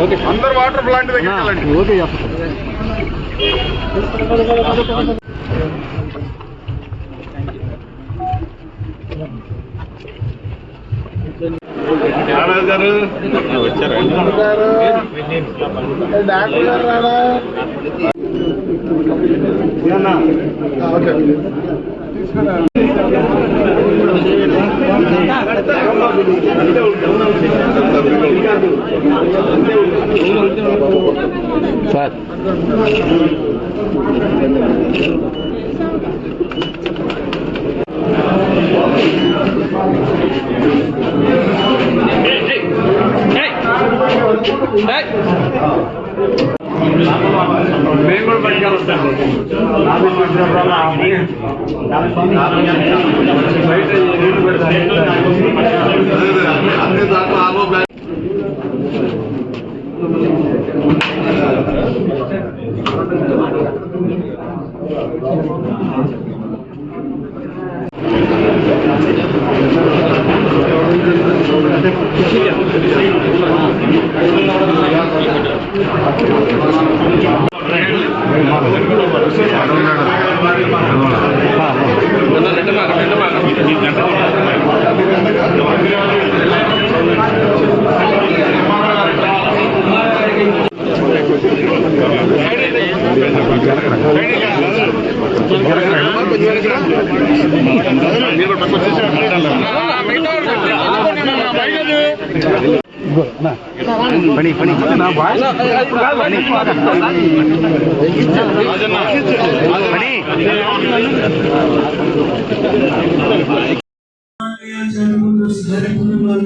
అందరు water plant దగ్గరికి వెళ్ళండి. ఓకే గారు డాక్టర్ గారు. రాడా ఓకే సార్ మేము కూడా బయటకు వస్తాం అన్ని దాంట్లో ఆలో పని పని పని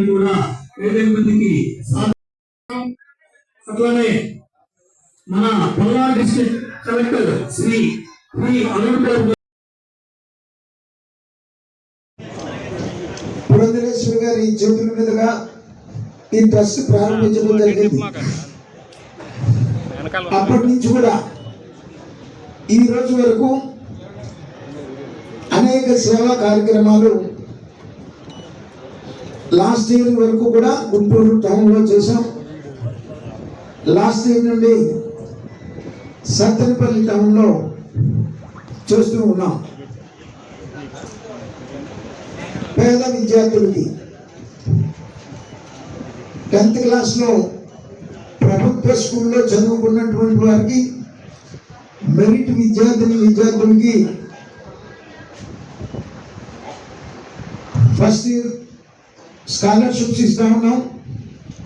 కూడా ఏడెనిమిది మందికి సాధ- అట్లానే మన పల్నాడు డిస్ట్రిక్ట్ కలెక్టర్ శ్రీ శ్రీ అరుణ్ గారు పురంధరేశ్వరి గారి చేతుల మీదుగా ఈ ట్రస్ట్ ప్రారంభించడం జరిగింది. అప్పటి నుంచి కూడా ఈ రోజు వరకు అనేక సేవా కార్యక్రమాలు లాస్ట్ ఇయర్ వరకు కూడా గుంటూరు టౌన్లో చేశాం. లాస్ట్ ఇయర్ నుండి సత్తెనపల్లి టౌన్లో చేస్తూ ఉన్నాం. పేద విద్యార్థులకి టెన్త్ క్లాస్లో ప్రభుత్వ స్కూల్లో చదువుకున్నటువంటి వారికి మెరిట్ విద్యార్థిని విద్యార్థులకి ఫస్ట్ ఇయర్ స్కాలర్షిప్స్ ఇస్తా ఉన్నాం.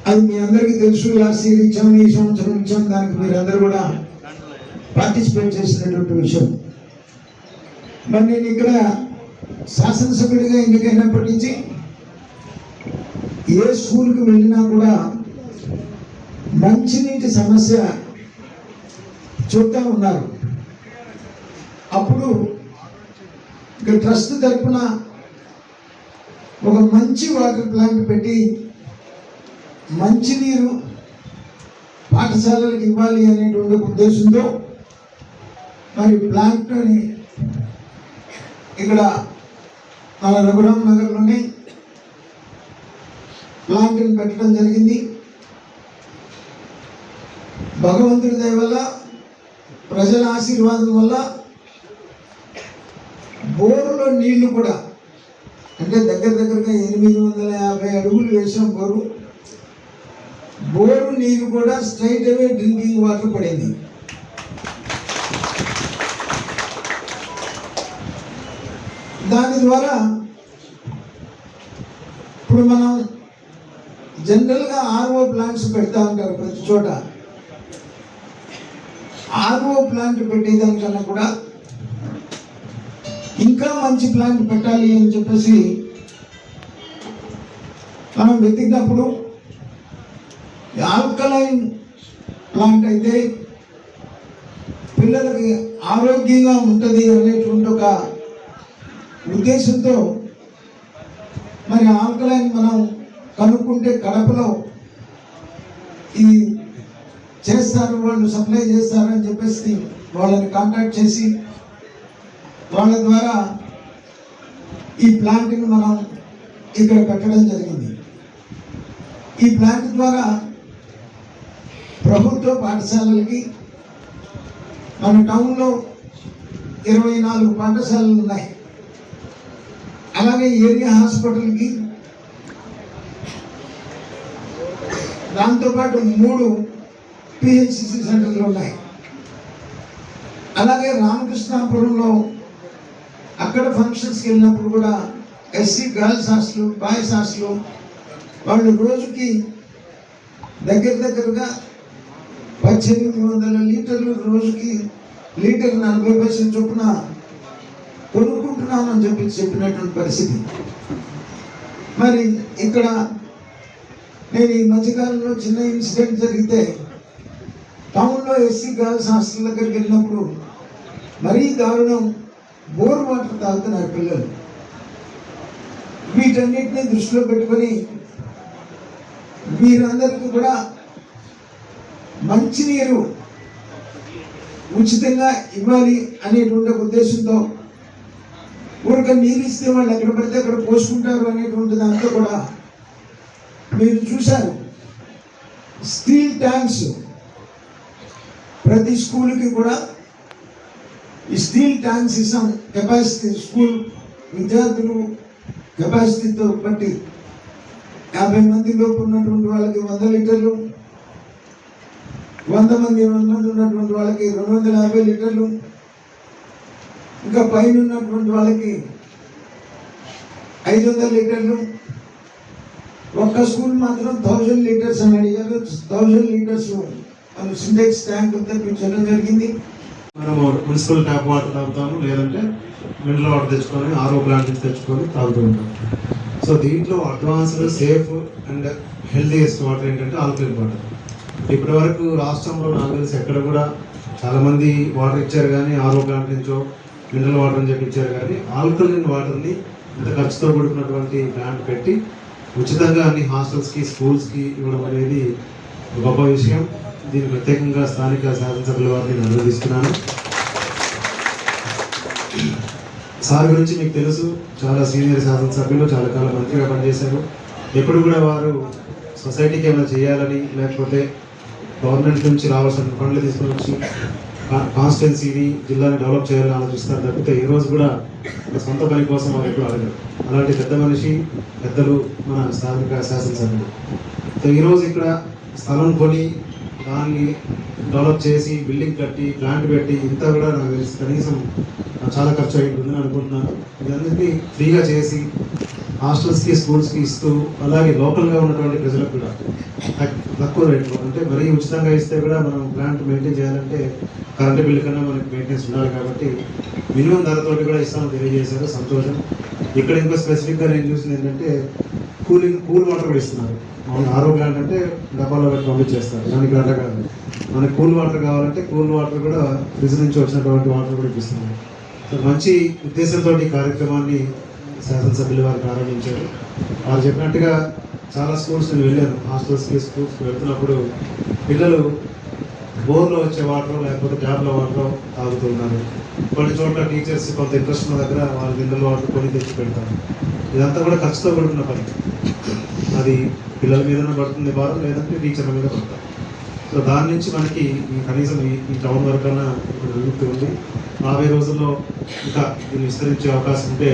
అది మీ అందరికీ తెలుసు. లాస్ట్ ఇయర్ ఇచ్చాం ఈ సంవత్సరం ఇచ్చాం. దానికి మీరందరూ కూడా పార్టిసిపేట్ చేసినటువంటి విషయం. మరి నేను ఇక్కడ శాసనసభ్యుడిగా ఎన్నికైనప్పటి నుంచి ఏ స్కూల్కి వెళ్ళినా కూడా మంచినీటి సమస్య చూస్తూ ఉన్నారు. అప్పుడు ఇక ట్రస్ట్ తరపున ఒక మంచి వాటర్ ప్లాంట్ పెట్టి మంచినీరు పాఠశాలలకు ఇవ్వాలి అనేటువంటి ఉద్దేశంతో మరి ప్లాంట్ని ఇక్కడ మన రఘురామ్ నగర్లోనే ప్లాంట్ని పెట్టడం జరిగింది. భగవంతుడి దయ వల్ల ప్రజల ఆశీర్వాదం వల్ల బోరులో నీళ్ళు కూడా అంటే దగ్గర దగ్గరగా ఎనిమిది వందల యాభై అడుగులు వేసాం బోరు. బోరు నీరు కూడా స్ట్రైట్ అవే డ్రింకింగ్ వాటర్ పడింది. దాని ద్వారా ఇప్పుడు మనం జనరల్గా ఆర్ఓ ప్లాంట్స్ పెడతా ఉంటారు ప్రతి చోట. ఆర్ఓ ప్లాంట్ పెట్టేదానికన్నా కూడా ఇంకా మంచి ప్లాంట్ పెట్టాలి అని చెప్పేసి మనం వెతికినప్పుడు ఆల్కలైన్ ప్లాంట్ అయితే పిల్లలకి ఆరోగ్యంగా ఉంటుంది అనేటువంటి ఒక ఉద్దేశంతో మరి ఆల్కలైన్ మనం కనుక్కుంటే కడపలో ఈ చేస్తారు వాళ్ళు సప్లై చేస్తారు అని చెప్పేసి వాళ్ళని కాంటాక్ట్ చేసి వాళ్ళ ద్వారా ఈ ప్లాంట్ని మనం ఇక్కడ పెట్టడం జరిగింది. ఈ ప్లాంట్ ద్వారా ప్రభుత్వ పాఠశాలలకి మన టౌన్లో ఇరవై నాలుగు పాఠశాలలు ఉన్నాయి. అలాగే ఏరియా హాస్పిటల్కి దాంతోపాటు మూడు పిహెచ్సి సెంటర్లు ఉన్నాయి. అలాగే రామకృష్ణాపురంలో అక్కడ ఫంక్షన్స్కి వెళ్ళినప్పుడు కూడా SC girls hostel boys hostel వాళ్ళు రోజుకి దగ్గర దగ్గరగా పద్దెనిమిది వందల లీటర్లు రోజుకి లీటర్ నలభై పైసలు చొప్పున కొనుక్కుంటున్నామని చెప్పి చెప్పినటువంటి పరిస్థితి. మరి ఇక్కడ నేను ఈ మధ్యకాలంలో చిన్న ఇన్సిడెంట్ జరిగితే టౌన్లో ఎస్సీ గర్ల్స్ హాస్టల్ దగ్గరికి వెళ్ళినప్పుడు మరీ దారుణం బోర్ వాటర్ తాగుతున్నారు పిల్లలు. వీటన్నిటిని దృష్టిలో పెట్టుకొని వీరందరికీ కూడా మంచినీరు ఉచితంగా ఇవ్వాలి అనేటువంటి ఒక ఉద్దేశంతో ఊరిక నీరు ఇస్తే వాళ్ళు ఎక్కడ పడితే అక్కడ పోసుకుంటారు అనేటువంటి దాంతో కూడా మీరు చూశారు. స్టీల్ ట్యాంక్స్ ప్రతి స్కూల్కి కూడా ఈ స్టీల్ ట్యాంక్స్ ఇస్తాం. కెపాసిటీ స్కూల్ విద్యార్థులు కెపాసిటీతో బట్టి యాభై మంది లోపు ఉన్నటువంటి వాళ్ళకి వంద లీటర్లు వంద మంది మంది ఉన్నటువంటి వాళ్ళకి రెండు వందల యాభై లీటర్లు ఇంకా పైన ఉన్నటువంటి వాళ్ళకి ఐదు వందల లీటర్లు ఒక్క స్కూల్ మాత్రం థౌజండ్ లీటర్స్ అని అడిగారు. థౌజండ్ లీటర్స్ మనం సిండెక్స్ ట్యాంక్ తెప్పించడం జరిగింది. మనము మున్సిపల్ ట్యాప్ వాటర్ తాగుతాము లేదంటే మినరల్ వాటర్ తెచ్చుకొని ఆరో ప్లాంట్ నుంచి తెచ్చుకొని తాగుతూ ఉంటాం. సో దీంట్లో advanced safe and healthiest water ఏంటంటే ఆల్కలిన్ వాటర్. ఇప్పటి వరకు రాష్ట్రంలో నాకు తెలిసి ఎక్కడ కూడా చాలామంది వాటర్ ఇచ్చారు కానీ ఆరో ప్లాంట్ నుంచో మినరల్ వాటర్ అని చెప్పి ఇచ్చారు కానీ ఆల్కలిన్ వాటర్ని ఇంత ఖర్చుతో కూడుకున్నటువంటి ప్లాంట్ పెట్టి ఉచితంగా అన్ని హాస్టల్స్కి స్కూల్స్కి ఇవ్వడం అనేది గొప్ప విషయం. దీన్ని ప్రత్యేకంగా స్థానిక శాసనసభ్యుల వారిని నేను అభినందిస్తున్నాను సార్ గురించి మీకు తెలుసు చాలా సీనియర్ శాసనసభ్యులు చాలా కాలం మంత్రిగా పనిచేశారు. ఎప్పుడు కూడా వారు సొసైటీకి ఏమైనా చేయాలని లేకపోతే గవర్నమెంట్ నుంచి రావాల్సిన ఫండ్లు తీసుకొని వచ్చి కాన్స్టిట్యున్సీని జిల్లాని డెవలప్ చేయాలని ఆలోచిస్తారు తప్పితే ఈ రోజు కూడా ఒక సొంత పని కోసం వారు ఎప్పుడు అడగరు అలాంటి పెద్ద మనిషి పెద్దలు మన స్థానిక శాసనసభ్యులు. సో ఈరోజు ఇక్కడ స్థలం కొని దాన్ని డెవలప్ చేసి బిల్డింగ్ కట్టి ప్లాంట్ పెట్టి ఇంత కూడా నాకు తెలిసి కనీసం చాలా ఖర్చు అయి ఉంటుందని అనుకుంటున్నాను. ఇదన్నింటినీ ఫ్రీగా చేసి హాస్టల్స్కి స్కూల్స్కి ఇస్తూ అలాగే లోకల్గా ఉన్నటువంటి ప్రజలకు కూడా తక్కువ రేట్లో అంటే మరీ ఉచితంగా ఇస్తే కూడా మనం ప్లాంట్ మెయింటైన్ చేయాలంటే కరెంటు బిల్లు కన్నా మనకి మెయింటెనెన్స్ ఉండాలి కాబట్టి మినిమం ధరతోటి కూడా ఇస్తామని తెలియజేశారు. సంతోషం. ఇక్కడ ఇంకో స్పెసిఫిక్గా నేను చూసింది ఏంటంటే కూలింగ్ కూల్ వాటర్ కూడా ఇస్తున్నారు. మామూలు ఆరో ప్లాంట్ అంటే డబ్బాలో పెట్టి పంపించేస్తారు. దానికి అట్లా కాదు. మనకి కూల్ వాటర్ కావాలంటే కూల్ వాటర్ కూడా ఫ్రిడ్జ్ నుంచి వచ్చినటువంటి వాటర్ కూడా ఇప్పిస్తున్నారు. సో మంచి ఉద్దేశంతో ఈ కార్యక్రమాన్ని శాసనసభ్యులు వారు ప్రారంభించారు. వారు చెప్పినట్టుగా చాలా స్కూల్స్ నేను వెళ్ళాను హాస్టల్స్కి స్కూల్స్కి వెళ్తున్నప్పుడు పిల్లలు బోర్లో వచ్చే వాటర్ లేకపోతే ట్యాబ్లో వాటర్ తాగుతున్నారు కొన్ని చోట్ల టీచర్స్ కొంత ఇంట్రెస్ట్ ఉన్న దగ్గర వాళ్ళ గిన్నెల వాటర్ కొని తెచ్చి పెడతారు. ఇదంతా కూడా ఖర్చుతో కూడుకున్న పని. అది పిల్లల మీదనే పడుతుంది బాధ లేదంటే టీచర్ల మీద పడతారు. సో దాని నుంచి మనకి కనీసం ఈ టౌన్ వరకు అన్న ఇప్పుడు ఉంది. రాబోయే రోజుల్లో ఇంకా దీన్ని విస్తరించే అవకాశం ఉంటే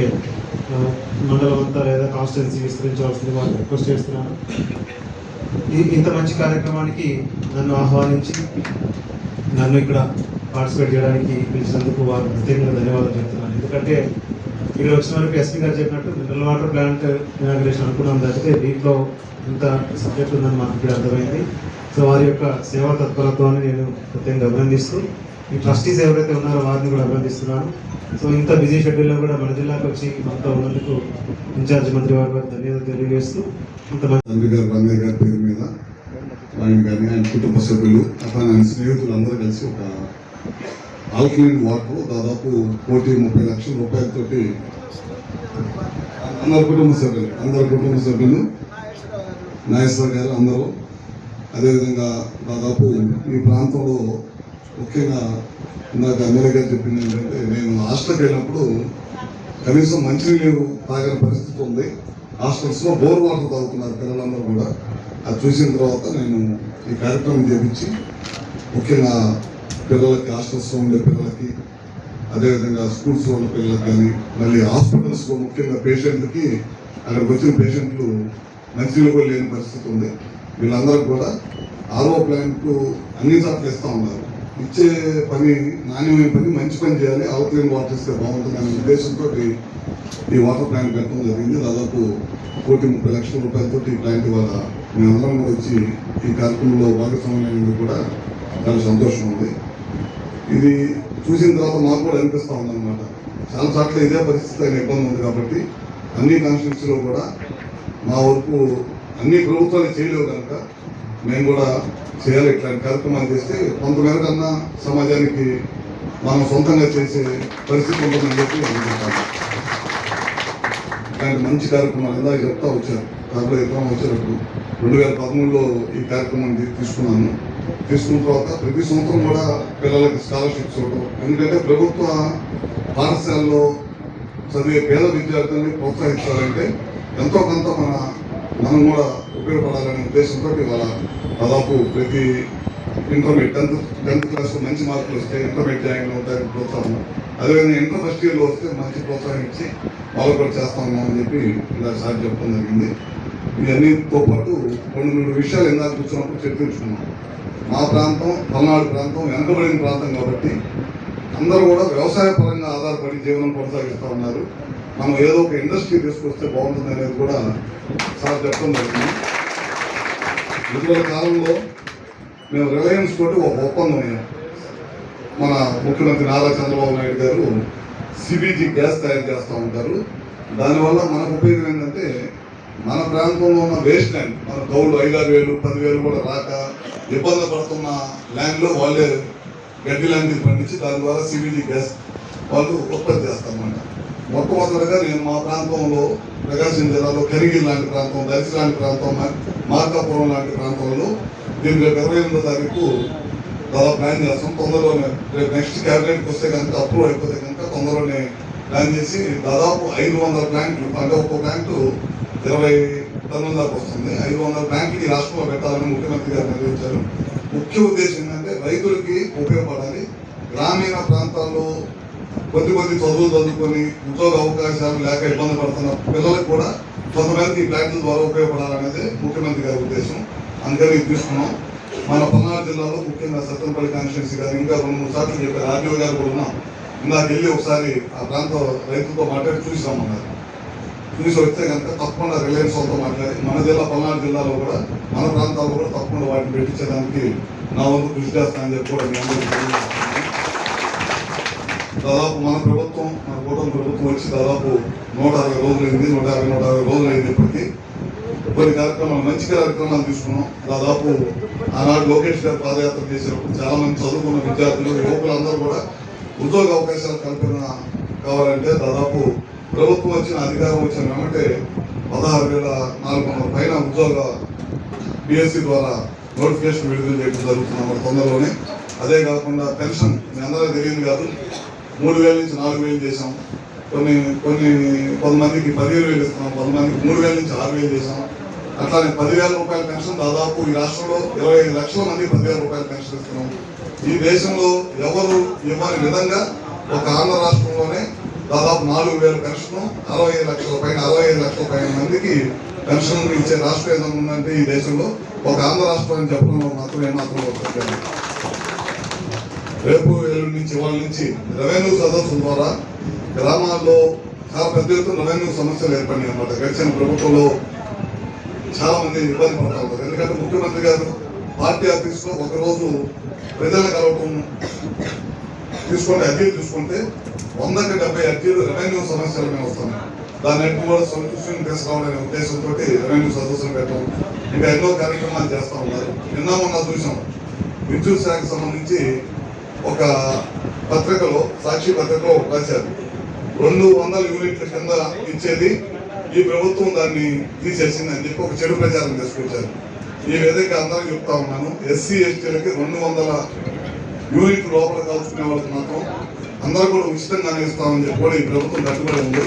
మండలం అంతా లేదా కాన్స్టిట్యున్సీ విస్తరించవలసింది వాళ్ళని రిక్వెస్ట్ చేస్తున్నాను ఇంత మంచి కార్యక్రమానికి నన్ను ఆహ్వానించి నన్ను ఇక్కడ పార్టిసిపేట్ చేయడానికి పిలిచినందుకు వారు ప్రత్యేకంగా ధన్యవాదాలు చెప్తున్నాను. ఎందుకంటే ఇక్కడ వచ్చిన వరకు ఎస్పీ గారు చెప్పినట్టు మినరల్ వాటర్ ప్లాంట్ ఇనాగ్రేషన్ అనుకున్నాం తప్పితే దీంట్లో ఇంత సబ్జెక్ట్ ఉందని మాకు ఇక్కడ అర్థమైంది. సో వారి యొక్క సేవా తత్పరత్వాన్ని నేను ప్రత్యేకంగా అభినందిస్తూ ఈ ట్రస్టీస్ ఎవరైతే ఉన్నారో వారిని కూడా అభినందిస్తున్నాను. సో ఇంత బిజీ షెడ్యూల్లో కూడా మన జిల్లాకు వచ్చి మనతో ఉన్నందుకు ఇన్ఛార్జ్ మంత్రి వారి వారికి ధన్యవాదాలు తెలియజేస్తూ ఇంత గారు రంగయ్య గారి పేరు మీద ఆయన కానీ ఆయన కుటుంబ సభ్యులు అతను ఆయన స్నేహితులు అందరూ కలిసి ఒక ఆల్కలైన్ వాటర్ దాదాపు కోటి ముప్పై లక్షల రూపాయలతోటి అందరు కుటుంబ సభ్యులు అందరు కుటుంబ సభ్యులు నాగేశ్వర గారు అందరూ. అదేవిధంగా దాదాపు ఈ ప్రాంతంలో ముఖ్యంగా నాకు ఎమ్మెల్యే గారు చెప్పింది ఏంటంటే నేను హాస్టల్కి వెళ్ళినప్పుడు కనీసం మంచినీళ్ళు తాగని పరిస్థితి ఉంది. హాస్టల్స్లో బోర్ వాటర్ తాగుతున్నారు పిల్లలందరూ కూడా. అది చూసిన తర్వాత నేను ఈ కార్యక్రమం చేపించి ముఖ్యంగా పిల్లలకి హాస్టల్స్లో ఉండే పిల్లలకి అదేవిధంగా స్కూల్స్లో ఉన్న పిల్లలకి కానీ మళ్ళీ హాస్పిటల్స్లో ముఖ్యంగా పేషెంట్లకి అక్కడికి వచ్చిన పేషెంట్లు మంచినీళ్ళు కూడా లేని పరిస్థితి ఉంది. వీళ్ళందరూ కూడా ఆర్ఓ ప్లాంట్ అన్ని చోట్ల ఇస్తూ ఉన్నారు. ఇచ్చే పని నాణ్యమైన పని మంచి పని చేయాలి అవతలేని వాటర్ ఇస్తే బాగుంటుంది అనే ఉద్దేశంతో ఈ వాటర్ ప్లాంట్ పెట్టడం జరిగింది. దాదాపు కోటి ముప్పై లక్షల రూపాయలతో ఈ ప్లాంట్ ఇవాళ మేమందరం వచ్చి ఈ కార్యక్రమంలో భాగస్వామ్యం కూడా చాలా సంతోషం ఉంది. ఇది చూసిన తర్వాత మాకు కూడా అనిపిస్తూ ఉందన్నమాట. చాలా చోట్ల ఇదే పరిస్థితి ఆయన ఇబ్బంది ఉంది కాబట్టి అన్ని కాన్స్టిట్యూన్సీలో కూడా మా వరకు అన్ని ప్రభుత్వాలు చేయలేవు కనుక మేము కూడా చేయాలి ఇట్లాంటి కార్యక్రమాలు చేస్తే కొంతమేరకన్నా సమాజానికి మనం సొంతంగా చేసే పరిస్థితి ఉంటుందని చెప్పి అనుకుంటాను. ఇలాంటి మంచి కార్యక్రమాలు ఇందాక చెప్తా వచ్చారు. దాంట్లో ఇతరం వచ్చేటప్పుడు రెండు వేల పదమూడులో ఈ కార్యక్రమం తీసుకున్నాను. తీసుకున్న తర్వాత ప్రతి సంవత్సరం కూడా పిల్లలకి స్కాలర్షిప్స్ ఇవ్వడం ఎందుకంటే ప్రభుత్వ పాఠశాలలో చదివే పేద విద్యార్థుల్ని ప్రోత్సహించాలంటే ఎంతో కొంత మన మనం కూడా ఉపయోగపడాలనే ఉద్దేశంతో ఇవాళ దాదాపు ప్రతి ఇంటర్మీడియట్ టెన్త్ టెన్త్ క్లాస్ మంచి మార్కులు వస్తే ఇంటర్మీడియట్ జాయిన్ అవుతాయని ప్రోత్సాహం. అదేవిధంగా ఇంటర్ ఫస్ట్ ఇయర్లో వస్తే మంచి ప్రోత్సాహం ఇచ్చి వాళ్ళు కూడా చేస్తా ఉన్నామని చెప్పి ఇలా సార్ చెప్పడం జరిగింది. ఇవన్నీతో పాటు రెండు మూడు విషయాలు ఇందాక కూర్చున్నప్పుడు చర్చించుకున్నాం. మా ప్రాంతం పల్నాడు ప్రాంతం వెనకబడిన ప్రాంతం కాబట్టి అందరూ కూడా వ్యవసాయ పరంగా ఆధారపడి జీవనం కొనసాగిస్తూ ఉన్నారు. మనం ఏదో ఒక ఇండస్ట్రీ తీసుకొస్తే బాగుంటుంది అనేది కూడా చాలా చెప్పడం జరిగింది. ఇటీవల కాలంలో మేము రిలయన్స్ తోటి ఒక ఒప్పందం అయ్యాం. మన ముఖ్యమంత్రి నారా చంద్రబాబు నాయుడు గారు సిబిజీ గ్యాస్ తయారు చేస్తూ ఉంటారు. దానివల్ల మనకు ఉపయోగం ఏంటంటే మన ప్రాంతంలో ఉన్న వేస్ట్ ల్యాండ్ మన గౌళ్ళు ఐదారు వేలు పదివేలు కూడా రాక ఇబ్బంది పడుతున్న ల్యాండ్లో వాళ్ళే గడ్డి లాంటిది పండించి దాని ద్వారా సిబిజీ గ్యాస్ వాళ్ళు ఉత్పత్తి చేస్తారన్నమాట. మొట్టమొదటిగా నేను మా ప్రాంతంలో ప్రకాశం జిల్లాలో కరిగిల్ లాంటి ప్రాంతం దర్శి లాంటి ప్రాంతం మార్కాపురం లాంటి ప్రాంతంలో దీని రేపు ఇరవై ఎనిమిదో తారీఖు దాదాపు ప్లాన్ చేస్తాం. తొందరలోనే రేపు నెక్స్ట్ క్యాబినెట్కి వస్తే కనుక అప్రూవ్ అయిపోతే కనుక తొందరలోనే ప్లాన్ చేసి దాదాపు ఐదు వందల ప్లాంట్లు అంటే ఒక్కో ప్లాంటు ఇరవై టన్నుల దాకా వస్తుంది. ఐదు వందల ప్లాంట్లు ఈ రాష్ట్రంలో పెట్టాలని ముఖ్యమంత్రి గారు నిర్ణయించారు. ముఖ్య ఉద్దేశం ఏంటంటే రైతులకి ఉపయోగపడాలి. గ్రామీణ ప్రాంతాల్లో కొద్ది కొద్ది చదువులు చదువుకొని ఉద్యోగ అవకాశాలు లేక ఇబ్బంది పడుతున్న పిల్లలకు కూడా కొంతమంది ఈ ప్లాంట్ల ద్వారా ఉపయోగపడాలనేది ముఖ్యమంత్రి గారి ఉద్దేశం. అందుకని తీసుకున్నాం మన పల్నాడు జిల్లాలో ముఖ్యంగా సత్తంపల్లి కాన్స్టిట్యున్సీ గారు ఇంకా రెండు మూడు సార్లు చెప్పారు. ఆర్డీఓ గారు కూడా ఉన్నాం ఇందాక వెళ్ళి ఒకసారి ఆ ప్రాంత రైతులతో మాట్లాడి చూసి రమ్మన్నారు. చూసి వస్తే కనుక తప్పకుండా రిలయన్స్ వాళ్ళతో మాట్లాడి మన జిల్లా పల్నాడు జిల్లాలో కూడా మన ప్రాంతాల్లో కూడా తప్పకుండా వాటిని పెట్టించడానికి నా వంతు కృషి చేస్తానని చెప్పి కూడా మీ అందరికీ దాదాపు మన ప్రభుత్వం మన కూటమి ప్రభుత్వం వచ్చి దాదాపు నూట అరవై రోజులైంది నూట యాభై నూట అరవై రోజులైంది అయింది ఇప్పటికీ. కొన్ని కార్యక్రమాలు మంచి కార్యక్రమాలు తీసుకున్నాం. దాదాపు ఆనాడు లోకేష్ గారు పాదయాత్ర చేసినప్పుడు చాలా మంది చదువుకున్న విద్యార్థులు యువకులందరూ కూడా ఉద్యోగ అవకాశాలు కల్పన కావాలంటే దాదాపు ప్రభుత్వం వచ్చిన అధికారం వచ్చిన వెంబటే పదహారు వేల నాలుగు వందల పైన ఉద్యోగ బిఎస్సి ద్వారా నోటిఫికేషన్ విడుదల చేయడం జరుగుతుంది మన తొందరలోనే. అదే కాకుండా పెన్షన్ మీ అందరూ తెలియదు కాదు. మూడు వేల నుంచి నాలుగు వేలు చేసాం కొన్ని కొన్ని కొంతమందికి పదిహేను వేలు ఇస్తున్నాం కొంతమందికి మూడు వేల నుంచి ఆరు వేలు చేసాం అట్లానే పదివేల రూపాయల పెన్షన్ దాదాపు ఈ రాష్ట్రంలో ఇరవై ఐదు లక్షల మంది పదివేల రూపాయల పెన్షన్ ఇస్తున్నాం. ఈ దేశంలో ఎవరు ఇవ్వని విధంగా ఒక ఆంధ్ర రాష్ట్రంలోనే దాదాపు నాలుగు వేల పెన్షన్ అరవై ఐదు లక్షల పైన అరవై ఐదు లక్షల పైన మందికి పెన్షన్ ఇచ్చే రాష్ట్రం ఏదైనా ఉందంటే ఈ దేశంలో ఒక ఆంధ్ర రాష్ట్రం అని చెప్పడంలో మాత్రం ఏమాత్రం రేపు ఎల్లుండి నుంచి ఇవాళ నుంచి రెవెన్యూ సదస్సుల ద్వారా గ్రామాల్లో చాలా పెద్ద ఎత్తున రెవెన్యూ సమస్యలు ఏర్పడినాయి అన్నమాట. గడిచిన ప్రభుత్వంలో చాలా మంది ఇబ్బంది పడుతూ ఎందుకంటే ముఖ్యమంత్రి గారు పార్టీ ఆఫీస్లో ఒకరోజు ప్రజలను కలవటం తీసుకుంటే అర్జీలు చూసుకుంటే వందకి డెబ్బై అర్జీలు రెవెన్యూ సమస్యల మీద వస్తున్నాయి. దాన్ని కూడా సొల్యూషన్ తీసుకురావాలనే ఉద్దేశంతో రెవెన్యూ సదస్సులు పెట్టడం ఇంకా ఎన్నో కార్యక్రమాలు చేస్తూ ఉన్నారు. నిన్న మొన్న చూసాం. విద్యుత్ శాఖకు సంబంధించి ఒక పత్రికలో సాక్షి పత్రికలో రాశారు. రెండు వందల యూనిట్ల కింద ఇచ్చేది ఈ ప్రభుత్వం దాన్ని తీసేసింది అని చెప్పి ఒక చెడు ప్రచారం తీసుకొచ్చారు ఈ విధంగా అందరూ చెప్తా ఉన్నాను. ఎస్సీ ఎస్టీలకి రెండు వందల యూనిట్ లోపల కాల్చుకునే వాళ్ళకి మాత్రం అందరూ కూడా ఉచితంగానే ఇస్తామని చెప్పి కూడా ఈ ప్రభుత్వం కట్టుబడి ఉంది.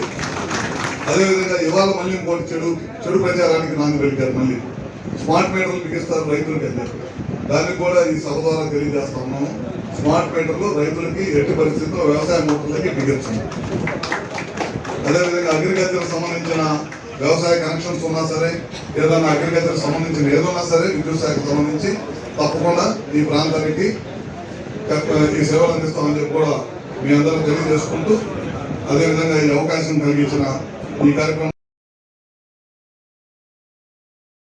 అదేవిధంగా ఇవాళ మళ్ళీ ఇంకోటి చెడు చెడు ప్రచారానికి నాంది పలికారు మళ్ళీ స్మార్ట్ మీటర్లు బిగిస్తారు రైతులకి అని చెప్పి దానికి కూడా ఈ సభ ద్వారా తెలియజేస్తా ఉన్నాము స్మార్ట్ మీటర్లు రైతులకి ఎట్టి పరిస్థితుల్లో వ్యవసాయ మోటార్లకి బిగించండి అదేవిధంగా అగ్రికల్చర్ సంబంధించిన వ్యవసాయ కనెక్షన్స్ ఉన్నా సరే ఏదైనా అగ్రికల్చర్ సంబంధించిన ఏదన్నా సరే విద్యుత్ శాఖకు సంబంధించి తప్పకుండా ఈ ప్రాంతానికి ఈ సేవలు అందిస్తామని చెప్పి కూడా మీ అందరూ తెలియజేసుకుంటూ అదేవిధంగా ఈ అవకాశం కలిగించిన ఈ కార్యక్రమం